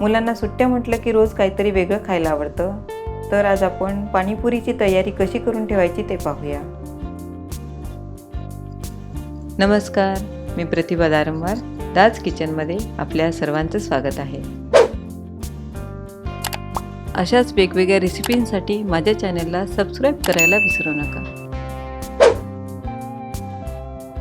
मुलांना सुट्ट्या म्हटलं की रोज काहीतरी वेगळं खायला आवडतं. तर आज आपण पाणीपुरीची तयारी कशी करून ठेवायची ते पाहूया. नमस्कार मी प्रतिभा दारंवार दाज किचनमध्ये आपल्या सर्वांचं स्वागत आहे. अशाच वेगवेगळ्या रेसिपींसाठी माझ्या चॅनलला सबस्क्राईब करायला विसरू नका.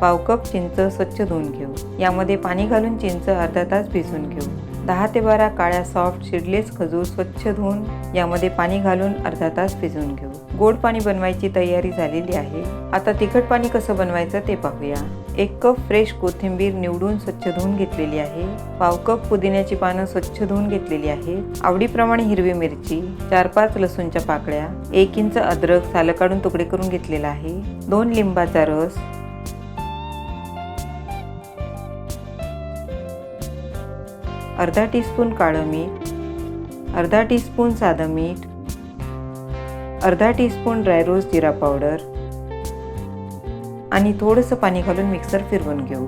पाव कप चिंच स्वच्छ धुवून घेऊ. यामध्ये पाणी घालून चिंच अर्धा तास भिजवून घेऊ. दहा ते बारा काळ्या सॉफ्ट शिडलेस खजूर स्वच्छ धुवून यामध्ये पाणी घालून अर्धा तास भिजवून घेऊ. गोड पाणी बनवायची तयारी झालेली आहे. आता तिखट पाणी कसं बनवायचं ते पाहूया. एक कप फ्रेश कोथिंबीर निवडून स्वच्छ धुवून घेतलेली आहे. पाव कप पुदिन्याची पानं स्वच्छ धुवून घेतलेली आहे. आवडीप्रमाणे हिरवी मिरची चार पाच लसूणच्या पाकळ्या एक इंच अद्रक सालं काढून तुकडे करून घेतलेला आहे. दोन लिंबाचा रस अर्धा टीस्पून काळं मीठ अर्धा टीस्पून साधं मीठ अर्धा टीस्पून ड्रायरोज जिरा पावडर आणि थोडंसं पाणी घालून मिक्सर फिरवून घेऊ.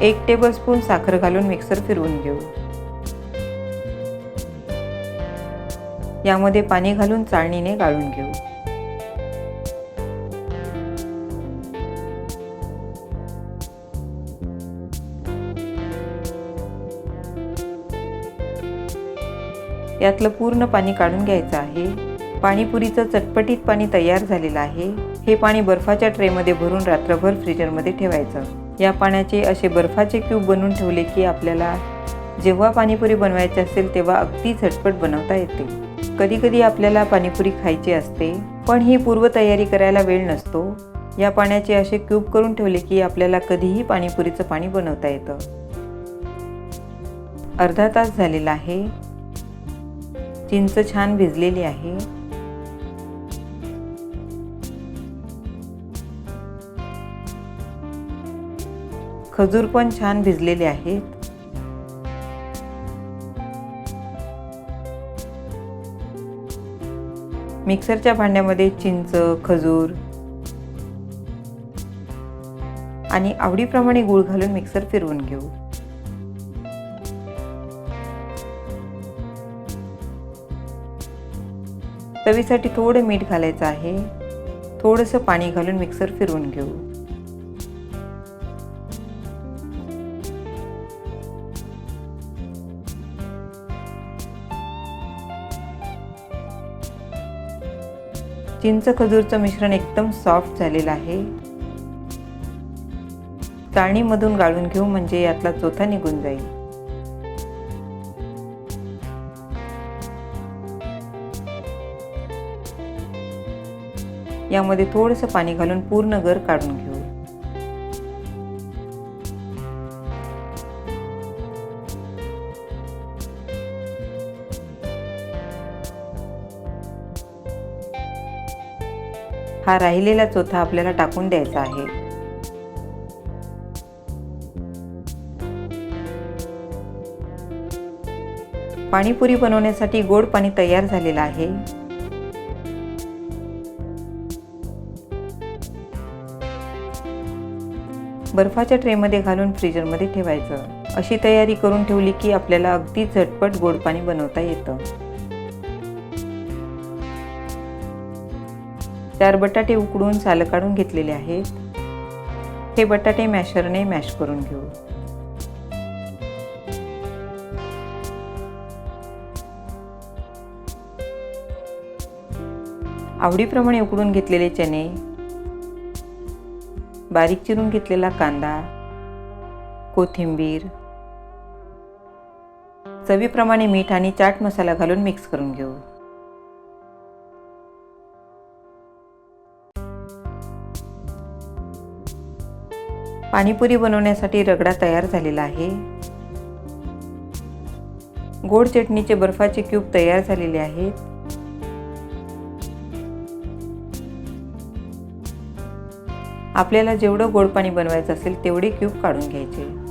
एक टेबलस्पून साखर घालून मिक्सर फिरवून घेऊ. यामध्ये पाणी घालून चाळणीने गाळून घेऊ. यातलं पूर्ण पाणी काढून घ्यायचं आहे. पाणीपुरीचं चटपटीत पाणी तयार झालेलं आहे. हे पाणी बर्फाच्या ट्रेमध्ये भरून रात्रभर फ्रीजरमध्ये ठेवायचं. या पाण्याचे असे बर्फाचे क्यूब बनवून ठेवले की आपल्याला जेव्हा पाणीपुरी बनवायची असेल तेव्हा अगदी झटपट बनवता येते. कधीकधी आपल्याला पाणीपुरी खायची असते पण ही पूर्वतयारी करायला वेळ नसतो. या पाण्याचे असे क्यूब करून ठेवले की आपल्याला कधीही पाणीपुरीचं पाणी बनवता येतं. अर्धा तास झालेला आहे. चिंच छान भिजलेली आहे. खजूर पण छान भिजलेले आहेत. मिक्सरच्या भांड्यामध्ये चिंच खजूर आणि आवडीप्रमाणे गूळ घालून मिक्सर फिरवून घेऊ. चवीसाठी थोडं मीठ घालायचं आहे. थोडंसं पाणी घालून मिक्सर फिरवून घेऊ. चिंच खजूरचं मिश्रण एकदम सॉफ्ट झालेलं आहे. चाळणीमधून गाळून घेऊ म्हणजे यातला चोथा निघून जाईल. यामध्ये थोडंसं पाणी घालून पूर्ण गर काढून घेऊ. हा राहिलेला चोथा आपल्याला टाकून द्यायचा आहे. पाणीपुरी बनवण्यासाठी गोड पाणी तयार झालेलं आहे. बर्फाच्या ट्रेमध्ये घालून फ्रीजरमध्ये ठेवायचं. अशी तयारी करून ठेवली की आपल्याला अगदी झटपट गोड पाणी बनवता येतं. चार बटाटे उकडून सालं काढून घेतलेले आहेत. हे बटाटे मॅशरने मॅश करून घेऊ. आवडीप्रमाणे उकडून घेतलेले चणे बारीक चिरून घेतलेला कांदा कोथिंबीर चवीप्रमाणे मीठ आणि चाट मसाला घालून मिक्स करून घेऊ. पाणीपुरी बनवण्यासाठी रगडा तयार झालेला आहे. गोड चटणीचे बर्फाचे क्यूब तयार झालेले आहेत. आपल्याला जेवढं गोड पाणी बनवायचं असेल तेवढे क्यूब काढून घ्यायचे.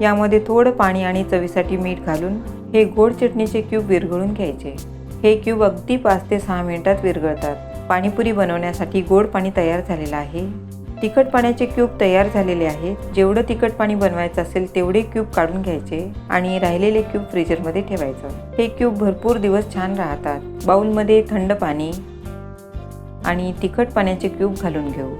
यामध्ये थोडं पाणी आणि चवीसाठी मीठ घालून हे गोड चटणीचे क्यूब विरघळून घ्यायचे. हे क्यूब अगदी पाच ते सहा मिनिटात विरघळतात. पाणीपुरी बनवण्यासाठी गोड पाणी तयार झालेलं आहे. तिखट पाण्याचे क्यूब तयार झालेले आहेत. जेवढं तिखट पाणी बनवायचं असेल तेवढे क्यूब काढून घ्यायचे आणि राहिलेले क्यूब फ्रीजरमध्ये ठेवायचं. हे क्यूब भरपूर दिवस छान राहतात. बाउलमध्ये थंड पाणी आणि तिखट पाण्याचे क्यूब घालून घेऊ.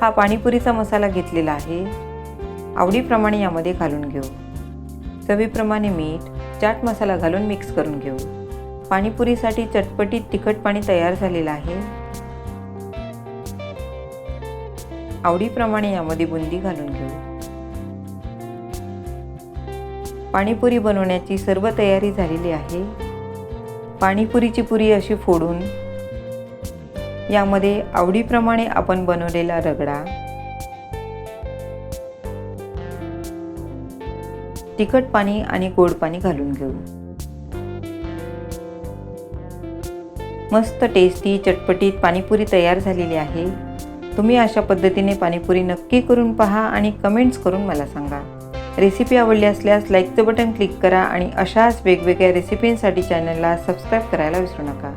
हा पाणीपुरीचा मसाला घेतलेला आहे. आवडीप्रमाणे यामध्ये घालून घेऊ. चवीप्रमाणे मीठ चाट मसाला घालून मिक्स करून घेऊ. पाणीपुरीसाठी चटपटीत तिखट पाणी तयार झालेलं आहे. आवडीप्रमाणे यामध्ये बुंदी घालून घेऊ. पाणीपुरी बनवण्याची सर्व तयारी झालेली आहे. पाणीपुरीची पुरी अशी फोडून यामध्ये आवडीप्रमाणे आपण बनवलेला रगडा तिखट पाणी आणि गोड पाणी घालून घेऊ. मस्त टेस्टी चटपटीत पाणीपुरी तयार झालेली आहे. तुम्ही अशा पद्धतीने पाणीपुरी नक्की करून पहा आणि कमेंट्स करून मला सांगा. रेसिपी आवडली असल्यास लाईकचं बटन क्लिक करा आणि अशाच वेगवेगळ्या रेसिपींसाठी चॅनलला सबस्क्राईब करायला विसरू नका.